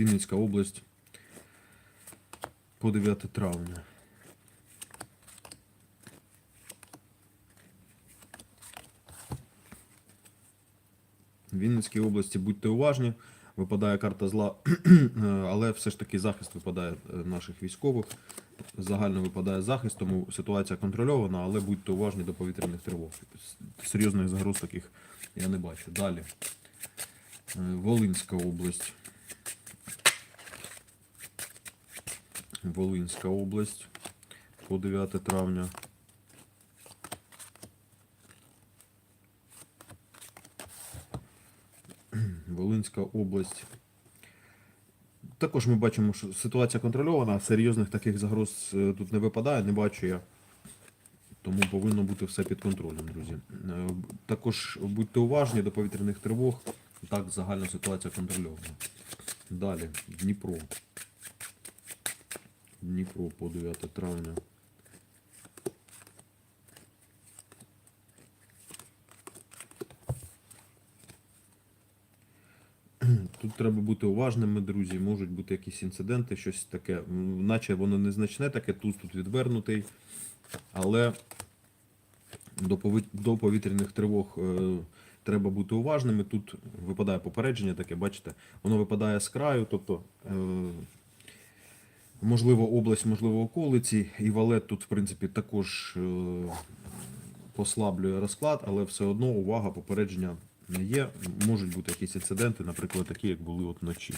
Вінницька область по 9 травня. В Вінницькій області будьте уважні, випадає карта зла, але все ж таки захист випадає е, наших військових. Загально випадає захист, тому ситуація контрольована, але будьте уважні до повітряних тривог. Серйозних загроз таких я не бачу. Далі. Е, Волинська область. Волинська область по 9 травня. Волинська область. Також ми бачимо, що ситуація контрольована, серйозних таких загроз е, тут не випадає, не бачу я. Тому повинно бути все під контролем, друзі. Е, Також будьте уважні до повітряних тривог. Так, загальна ситуація контрольована. Далі, Дніпро. Дніпро по 9 травня. Тут треба бути уважними, друзі. Можуть бути якісь інциденти, щось таке, наче воно незначне, таке туз тут відвернутий. Але до, повітряних тривог е, треба бути уважними. Тут випадає попередження таке, бачите, воно випадає з краю, тобто. Можливо, область, можливо, околиці. І валет тут, в принципі, також е, послаблює розклад, але все одно увага, попередження не є. Можуть бути якісь інциденти, наприклад, такі, як були от вночі.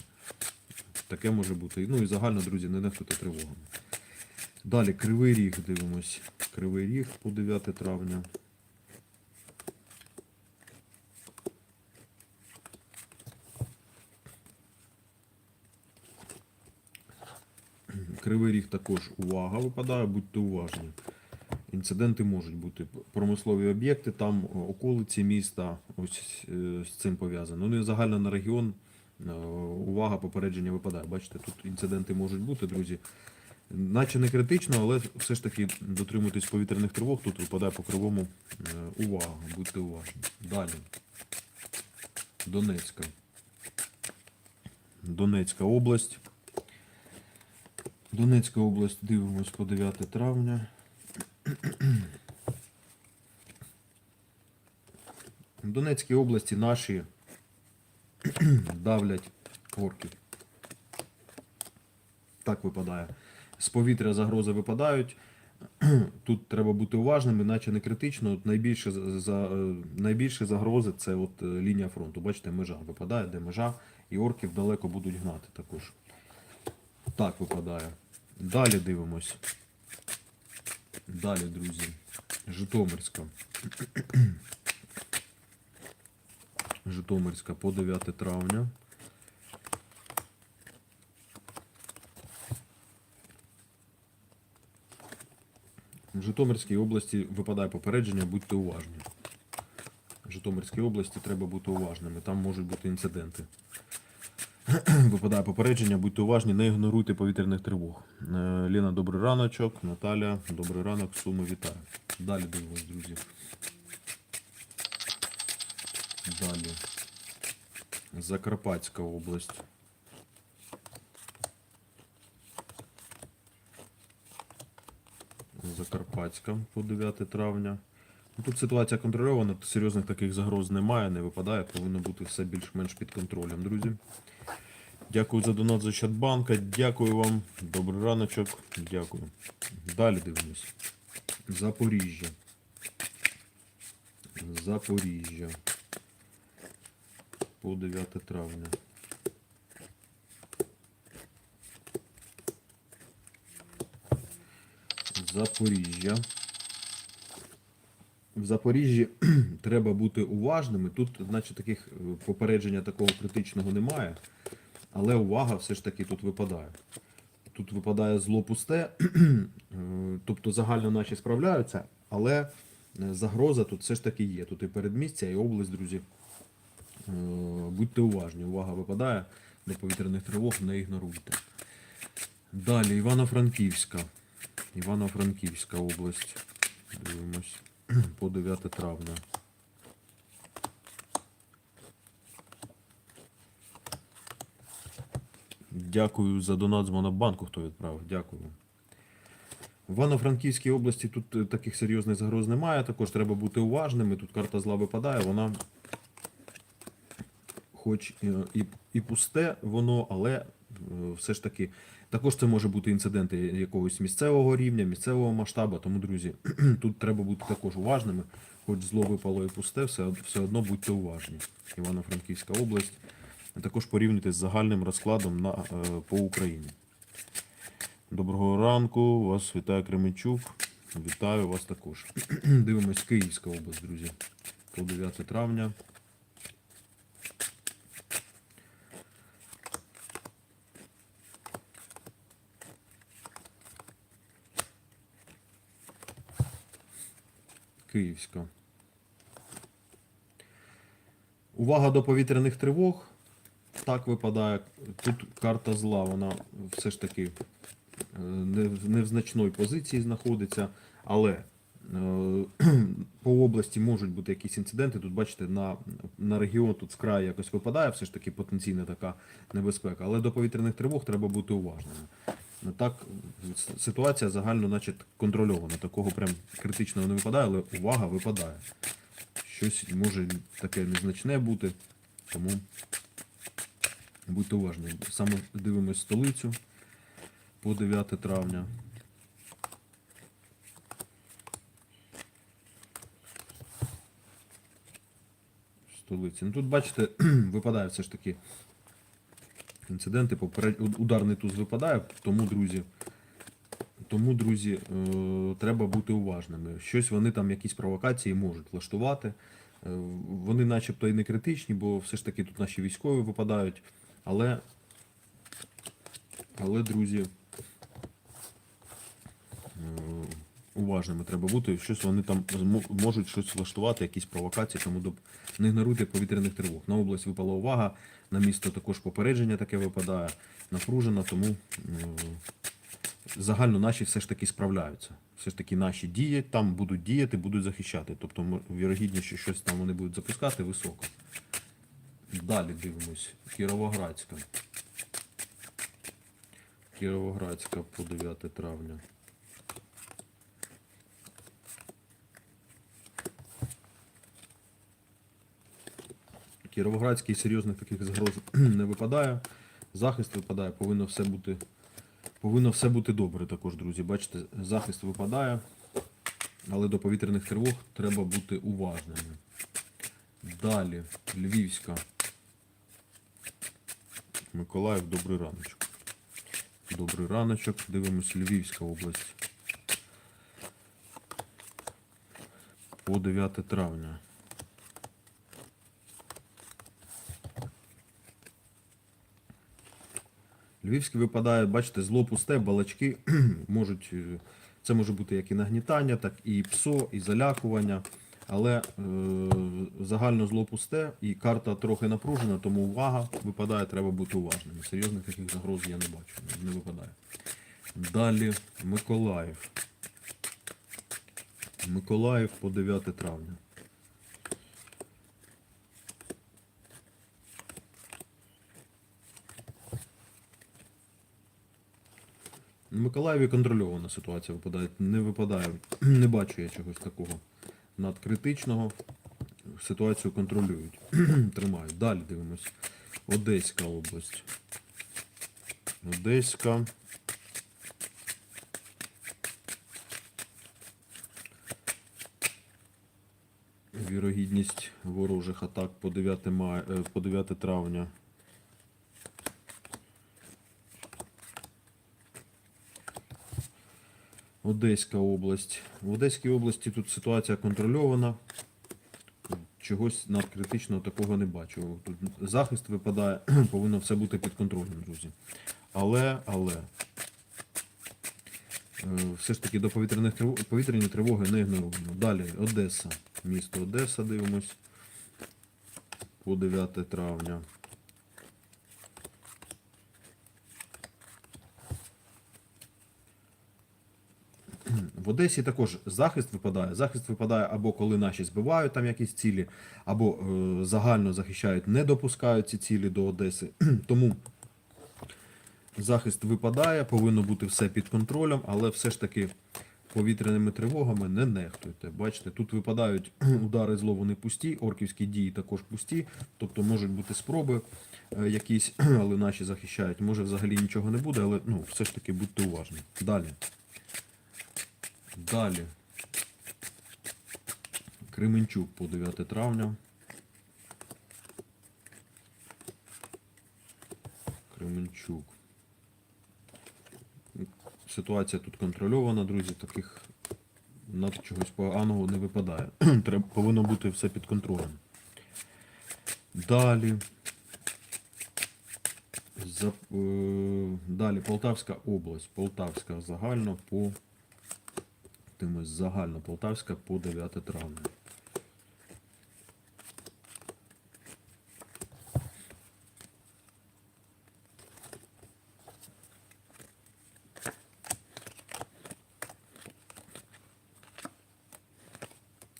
Таке може бути. Ну і загально, друзі, не нехтуйте тривогами. Далі Кривий Ріг дивимось. Кривий Ріг по 9 травня. Кривий Ріг також увага випадає, будьте уважні. Інциденти можуть бути. Промислові об'єкти, там околиці міста, ось е, з цим пов'язано. Ну і загально на регіон е, увага, попередження випадає. Бачите, тут інциденти можуть бути, друзі. Наче не критично, але все ж таки дотримуйтесь повітряних тривог, тут випадає по кривому е, увага, будьте уважні. Далі. Донецька. Донецька область. Донецька область, дивимось по 9 травня. В Донецькій області наші давлять орків. Так випадає. З повітря загрози випадають. Тут треба бути уважним, іначе не критично. От найбільше, за, е, найбільше загрози це от е, лінія фронту. Бачите, межа випадає, де межа, і орків далеко будуть гнати також. Так випадає. Далі дивимось. Далі, друзі. Житомирська. Житомирська по 9 травня. В Житомирській області випадає попередження, будьте уважні. В Житомирській області треба бути уважними, там можуть бути інциденти. Випадає попередження, будьте уважні, не ігноруйте повітряних тривог. Е, Лена, добрий раночок. Наталя, добрий ранок, суми вітаю. Далі дивимось, друзі. Далі. Закарпатська область. Закарпатська по 9 травня. Ну, Тут ситуація контрольована, серйозних таких загроз немає, не випадає, повинно бути все більш-менш під контролем, друзі. Дякую за донат з Ощадбанка, дякую вам. Добрий раночок, дякую. Далі дивимось. Запоріжжя. Запоріжжя. По 9 травня. Запоріжжя. В Запоріжжі треба бути уважними. Тут, наче таких е, попередження такого критичного немає, але увага все ж таки тут випадає. Тут випадає зло пусте, е, тобто загально наші справляються, але е, загроза тут все ж таки є. Тут і передмістя, і область, друзі. Е, Будьте уважні, увага випадає до повітряних тривог, не ігноруйте. Далі Івано-Франківська. Івано-Франківська область. Дивимось по 9 травня. Дякую за донат з Монобанку, хто відправив. Дякую. В Івано-Франківській області тут е, таких серйозних загроз немає. Також треба бути уважними. Тут карта зла випадає, вона хоч е, і, і пусте воно, але е, все ж таки. Також це може бути інциденти якогось місцевого рівня, місцевого масштабу. Тому, друзі, тут треба бути також уважними. Хоч зло випало і пусте, все, все одно будьте уважні. Івано-Франківська область. А також порівнюйте з загальним розкладом на, е, по Україні. Доброго ранку, вас вітає Кременчук. Вітаю вас також. Дивимось Київська область, друзі. По 9 травня. Київська. Увага до повітряних тривог. Так випадає. Тут карта зла, вона все ж таки е, не, в- значної позиції знаходиться, але е, по області можуть бути якісь інциденти. Тут, бачите, на, на регіон тут з якось випадає все ж таки потенційна така небезпека. Але до повітряних тривог треба бути уважними. Так, ситуація загально, значить, контрольована. Такого прям критичного не випадає, але увага випадає. Щось може таке незначне бути, тому будьте уважні. Саме дивимось столицю по 9 травня. Столиці. Ну тут, бачите, випадає все ж таки інциденти. Поперед... Ударний туз випадає, тому, друзі, тому, друзі, е, треба бути уважними. Щось вони там, якісь провокації можуть влаштувати. Е, Вони начебто і не критичні, бо все ж таки тут наші військові випадають. Але, але друзі, е, уважними треба бути. Щось вони там можуть щось влаштувати, якісь провокації, тому доп- не ігноруйте повітряних тривог. На область випала увага, на місто також попередження таке випадає, напружено, тому е, загально наші все ж таки справляються. Все ж таки наші діють, там будуть діяти, будуть захищати. Тобто вірогідність, що щось там вони будуть запускати, висока. Далі дивимось. Кіровоградська. Кіровоградська по 9 травня. Кіровоградський серйозних таких загроз не випадає. Захист випадає, повинно все бути. Повинно все бути добре також, друзі. Бачите, захист випадає, але до повітряних тривог треба бути уважними. Далі, Львівська. Миколаїв, добрий раночок. Добрий раночок. Дивимось Львівська область. По 9 травня. Львівський випадає, бачите, зло пусте, балачки можуть. е, Це може бути як і нагнітання, так і псо, і залякування. Але е, загально зло пусте і карта трохи напружена, тому увага випадає, треба бути уважним. Серйозних таких загроз я не бачу, не випадає. Далі Миколаїв. Миколаїв по 9 травня. В Миколаєві контрольована ситуація випадає. Не випадає. Не бачу я чогось такого надкритичного. Ситуацію контролюють. Тримають. Далі дивимось. Одеська область. Одеська. Вірогідність ворожих атак по 9, мая, е, по 9 травня. Одеська область. В Одеській області тут ситуація контрольована. Чогось надкритичного такого не бачу. Тут захист випадає, повинно все бути під контролем, друзі. Але, але. е, Все ж таки до повітряних тривог, повітряні тривоги не ігноруємо. Далі Одеса. Місто Одеса дивимось. По 9 травня. В Одесі також захист випадає. Захист випадає або коли наші збивають там якісь цілі, або е, загально захищають, не допускають ці цілі до Одеси. Тому захист випадає, повинно бути все під контролем, але все ж таки повітряними тривогами не нехтуйте. Бачите, тут випадають удари зло, вони пусті, орківські дії також пусті, тобто можуть бути спроби е, якісь, але наші захищають. Може взагалі нічого не буде, але ну, все ж таки будьте уважні. Далі. Далі. Кременчук по 9 травня. Кременчук. Ситуація тут контрольована, друзі, таких над чогось поганого не випадає. Треба, повинно бути все під контролем. Далі. За, е, далі Полтавська область. Полтавська загально по тимось загально Полтавська по 9 травня.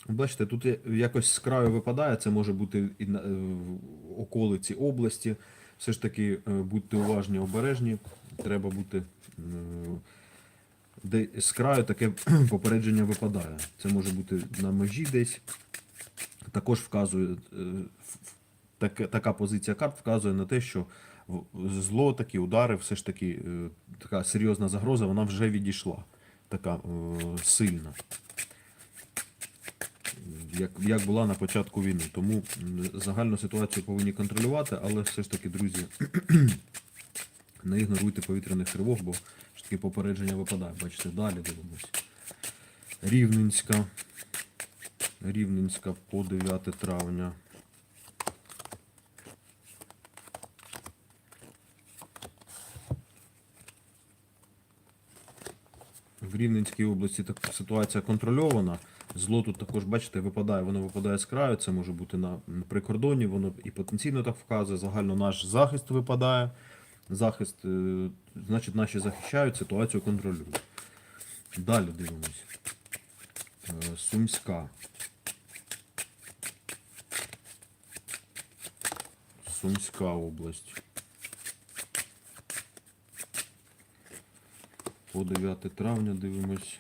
Бачите, тут якось з краю випадає, це може бути і е, в околиці області. Все ж таки е, будьте уважні, обережні. Треба бути. Де з краю таке попередження випадає. Це може бути на межі десь. Також вказує е, таке- така позиція карт вказує на те, що зло, такі удари, все ж таки е, така серйозна загроза, вона вже відійшла. Така е, сильна як, як була на початку війни. Тому загальну ситуацію повинні контролювати, але все ж таки, друзі, не ігноруйте повітряних тривог, бо ж попередження випадає. Бачите, далі дивимось. Рівненська. Рівненська по 9 травня. В Рівненській області так ситуація контрольована. Зло тут також, бачите, випадає, воно випадає з краю, це може бути на м, прикордонні, воно і потенційно так вказує. Загально наш захист випадає. Захист, е, значить, наші захищають, ситуацію контролюють. Далі дивимось. Е, Сумська. Сумська область. По 9 травня дивимось.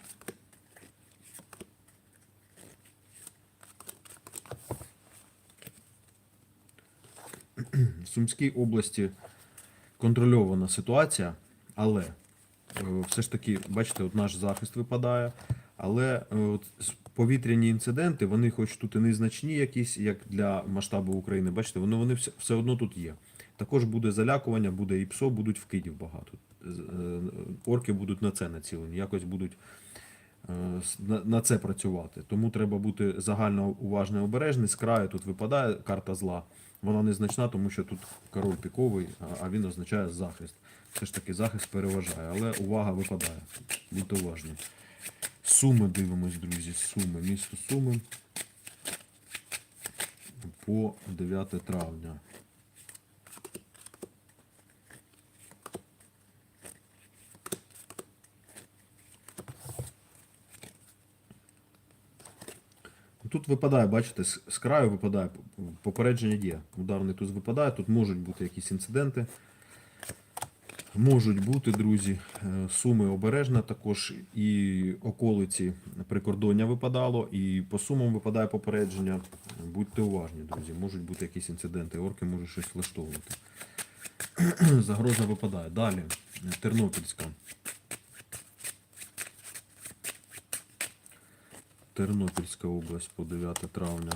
В Сумській області контрольована ситуація, але е, все ж таки, бачите, от наш захист випадає, але е, от повітряні інциденти, вони хоч тут і незначні якісь, як для масштабу України, бачите, вони, вони все, все одно тут є. Також буде залякування, буде і ПСО, будуть вкидів багато. Е, Орки будуть на це націлені, якось будуть на, це працювати. Тому треба бути загально уважний і обережний. З краю тут випадає карта зла. Вона незначна, тому що тут король піковий, а- він означає захист. Все ж таки захист переважає, але увага випадає. Будьте уважні. Суми дивимось, друзі. Суми. Місто Суми по 9 травня. Тут випадає, бачите, з, краю випадає, попередження є. Ударний туз випадає, тут можуть бути якісь інциденти. Можуть бути, друзі, Е, суми обережна також і околиці прикордоння випадало, і по сумам випадає попередження. Будьте уважні, друзі, можуть бути якісь інциденти, орки можуть щось влаштовувати. Загроза випадає. Далі, Тернопільська. Тернопільська область по 9 травня.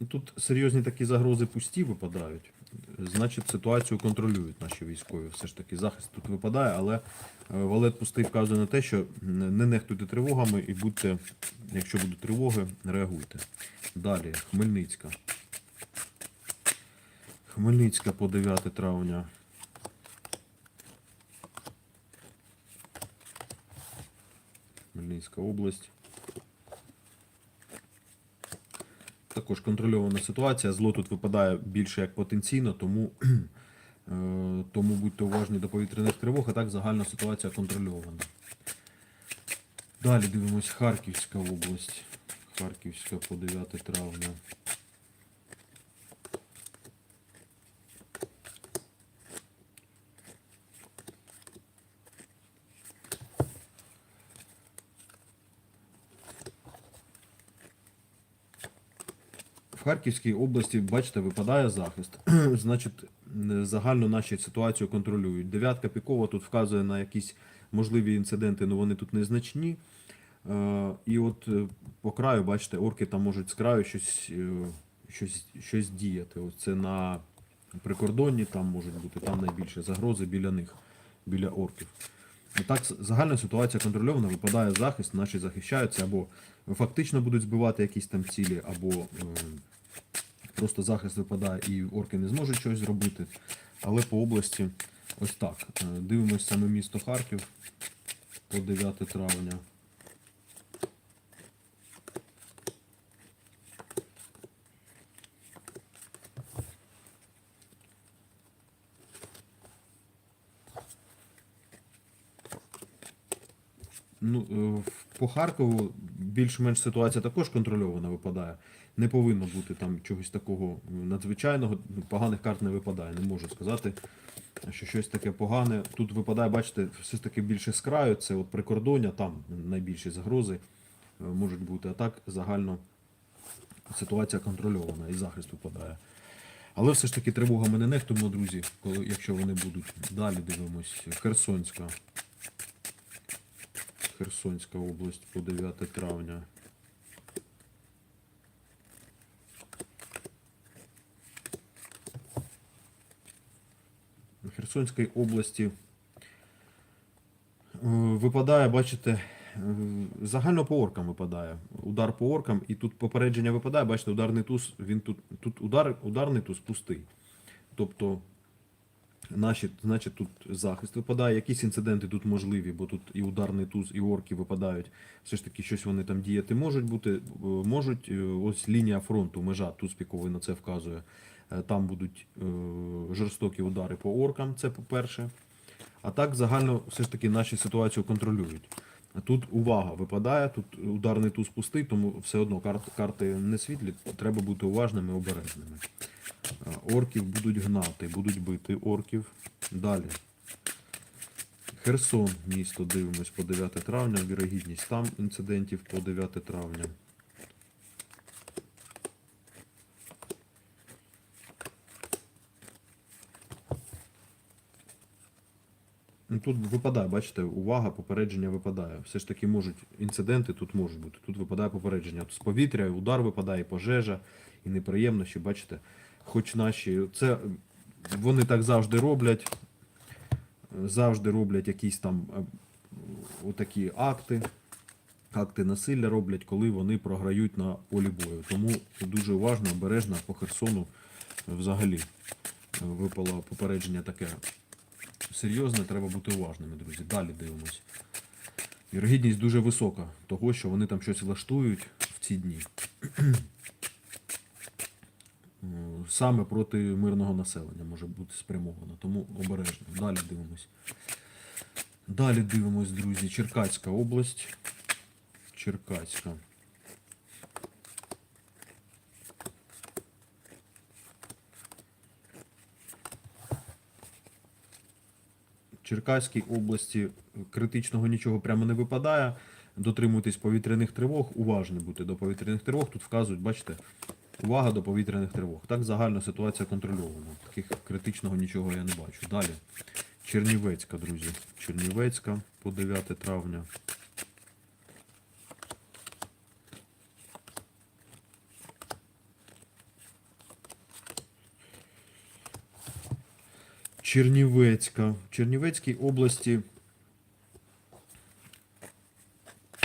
Ну, Тут серйозні такі загрози пусті випадають. Значить, ситуацію контролюють наші військові. Все ж таки, захист тут випадає, але е, валет пустий вказує на те, що не нехтуйте тривогами і будьте, якщо будуть тривоги, реагуйте. Далі, Хмельницька. Хмельницька по 9 травня. Хмельницька область. Також контрольована ситуація. Зло тут випадає більше як потенційно, тому, е, тому будьте уважні до повітряних тривог, а так загальна ситуація контрольована. Далі дивимось Харківська область. Харківська по 9 травня. Харківській області, бачите, випадає захист. Значить, загально наші ситуацію контролюють. Дев'ятка пікова тут вказує на якісь можливі інциденти, але вони тут незначні. Е, І от е, по краю, бачите, орки там можуть з краю щось, е, щось, щось діяти. Ось це на прикордонні там можуть бути, там найбільше загрози біля них, біля орків. І так, загальна ситуація контрольована, випадає захист, наші захищаються, або фактично будуть збивати якісь там цілі, або е, просто захист випадає і орки не зможуть щось зробити. Але по області ось так. Е, Дивимось саме місто Харків по 9 травня. Ну, е, по Харкову більш-менш ситуація також контрольована випадає. Не повинно бути там чогось такого надзвичайного. Ну, Поганих карт не випадає. Не можу сказати, що щось таке погане. Тут випадає, бачите, все ж таки більше з краю. Це от прикордоння, там найбільші загрози е, можуть бути. А так загально ситуація контрольована і захист випадає. Але все ж таки тривогами не нехтуємо, друзі, коли, якщо вони будуть. Далі дивимось. Херсонська. Херсонська область по 9 травня. В Херсонській області е, випадає, бачите, е, загально по оркам випадає. Удар по оркам, і тут попередження випадає, бачите, ударний туз, він тут, тут удар, ударний туз пустий. Тобто Наші, значить, тут захист випадає, якісь інциденти тут можливі, бо тут і ударний туз, і орки випадають. Все ж таки, щось вони там діяти можуть бути. е, Можуть, е, ось лінія фронту, межа туз піковий на це вказує. Е, Там будуть жорстокі удари по оркам, це по-перше. А так загально все ж таки наші ситуацію контролюють. Тут увага випадає, тут ударний туз пустий, тому все одно карти, не світлі, треба бути уважними, обережними. А, Орків будуть гнати, будуть бити орків. Далі. Херсон, місто, дивимось по 9 травня, вірогідність там інцидентів по 9 травня. Ну, Тут випадає, бачите, увага, попередження випадає. Все ж таки можуть інциденти тут можуть бути. Тут випадає попередження. От з повітря, удар випадає, пожежа, і неприємності, бачите. Хоч наші, це вони так завжди роблять. Завжди роблять якісь там е, отакі акти. Акти насилля роблять, коли вони програють на полі бою. Тому дуже уважно, обережно по Херсону взагалі е, випало попередження таке серйозне, треба бути уважними, друзі. Далі дивимось. Вірогідність дуже висока того, що вони там щось влаштують в ці дні. Е, Саме проти мирного населення може бути спрямовано, тому обережно. Далі дивимось. Далі дивимось, друзі. Черкаська область. Черкаська. Черкаській області критичного нічого прямо не випадає. Дотримуйтесь повітряних тривог, уважні бути до повітряних тривог. Тут вказують, бачите, увага до повітряних тривог. Так загальна ситуація контрольована. Таких критичного нічого я не бачу. Далі. Чернівецька, друзі. Чернівецька по 9 травня. Чернівецька. В Чернівецькій області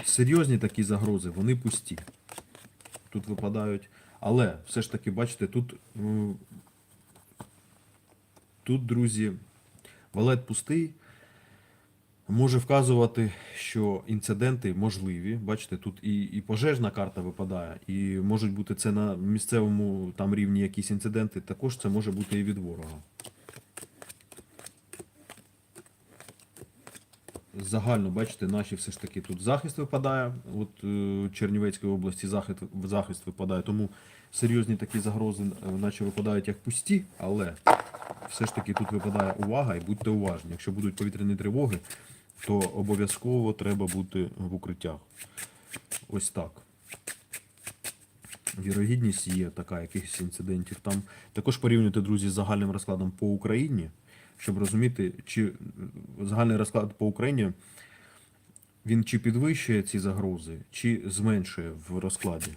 серйозні такі загрози, вони пусті. Тут випадають. Але все ж таки, бачите, тут, тут, друзі, валет пустий. Може вказувати, що інциденти можливі. Бачите, тут і, і пожежна карта випадає, і можуть бути це на місцевому там рівні якісь інциденти. Також це може бути і від ворога. Загально, бачите, наші все ж таки тут захист випадає. От е, Чернівецької області захист, захист випадає, тому серйозні такі загрози, е, наче випадають як пусті, але все ж таки тут випадає увага і будьте уважні. Якщо будуть повітряні тривоги, то обов'язково треба бути в укриттях. Ось так. Вірогідність є така, якихось інцидентів там. Також порівнюйте, друзі, з загальним розкладом по Україні, щоб розуміти, чи е, загальний розклад по Україні він чи підвищує ці загрози, чи зменшує в розкладі.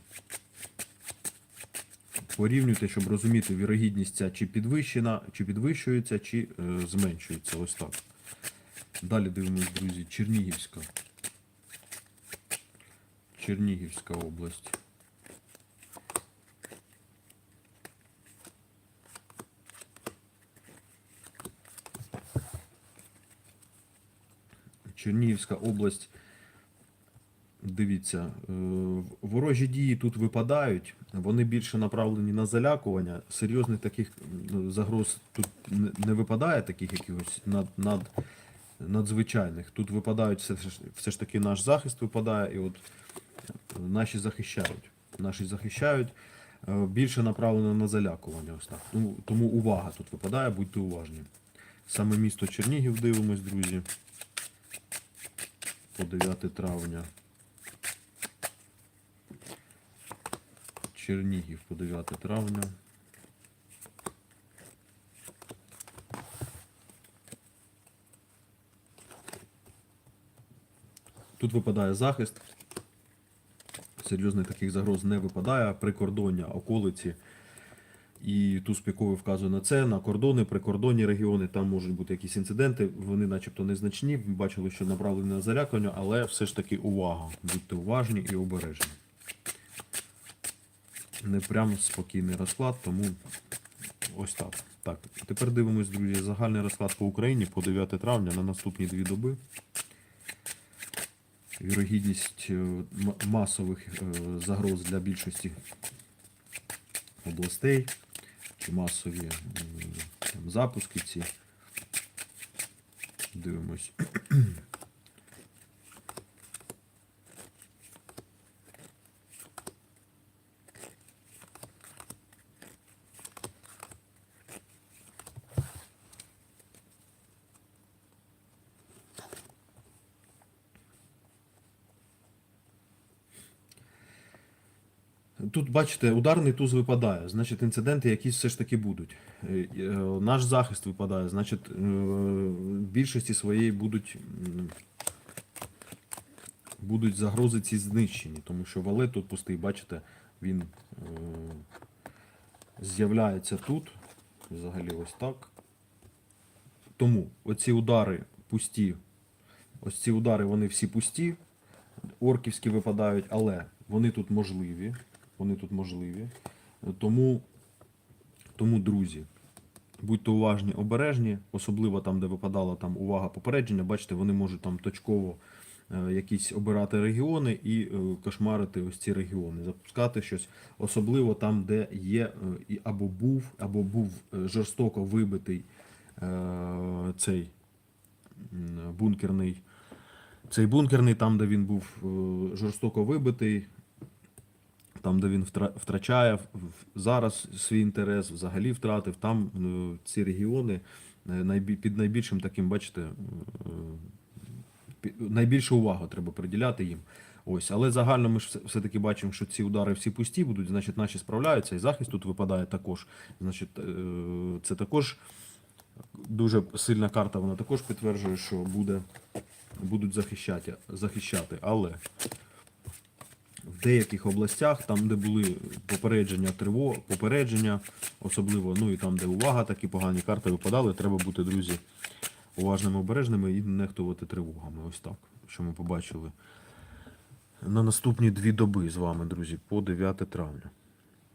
Порівнюйте, щоб розуміти, вірогідність ця чи підвищена, чи підвищується, чи е, зменшується. Ось так. Далі дивимось, друзі, Чернігівська. Чернігівська область. Чернігівська область. Дивіться, е, ворожі дії тут випадають, вони більше направлені на залякування. Серйозних таких загроз тут не- випадає, таких якихось над, над, надзвичайних. Тут випадають все, все ж таки наш захист випадає, і от е, наші захищають. Наші захищають. Е, Більше направлено на залякування. Ось так. Ну, тому увага тут випадає, будьте уважні. Саме місто Чернігів дивимось, друзі. По 9 травня. Чернігів по 9 травня. Тут випадає захист. Серйозних таких загроз не випадає. Прикордоння, околиці. І туз піковий вказує на це, на кордони, прикордонні регіони, там можуть бути якісь інциденти, вони начебто незначні. Бачили, що направлені на залякування, але все ж таки увага. Будьте уважні і обережні. Не прям спокійний розклад, тому ось так. Так, тепер дивимось, друзі, загальний розклад по Україні по 9 травня на наступні дві доби. Вірогідність е, масових е, загроз для більшості областей масові там, запуски ці. Дивимось. Тут, бачите, ударний туз випадає, значить інциденти якісь все ж таки будуть. Е, е, Наш захист випадає, значить, е, в більшості своєї будуть, будуть загрози ці знищені, тому що валет тут пустий, бачите, він е, з'являється тут, взагалі ось так. Тому оці удари пусті, ось ці удари вони всі пусті, орківські випадають, але вони тут можливі. Вони тут можливі. Тому, тому друзі, будьте уважні, обережні, особливо там, де випадала там увага попередження, бачите, вони можуть там точково е, якісь обирати регіони і е, кошмарити ось ці регіони, запускати щось, особливо там, де є е, або був, або був е, жорстоко вибитий е, цей бункерний. Цей бункерний, там, де він був е, жорстоко вибитий, там, де він втрачає зараз свій інтерес, взагалі втратив, там е, ці регіони е, під найбільшим таким, бачите, е, найбільшу увагу треба приділяти їм. Ось, але загально ми ж все- все-таки бачимо, що ці удари всі пусті будуть, значить, наші справляються, і захист тут випадає також. Значить, це також дуже сильна карта, вона також підтверджує, що буде, будуть захищати, захищати. Але в деяких областях, там, де були попередження триво, попередження, особливо, ну і там, де увага, такі погані карти випадали, треба бути, друзі, уважними, обережними і нехтувати тривогами. Ось так, що ми побачили на наступні дві доби з вами, друзі, по 9 травня.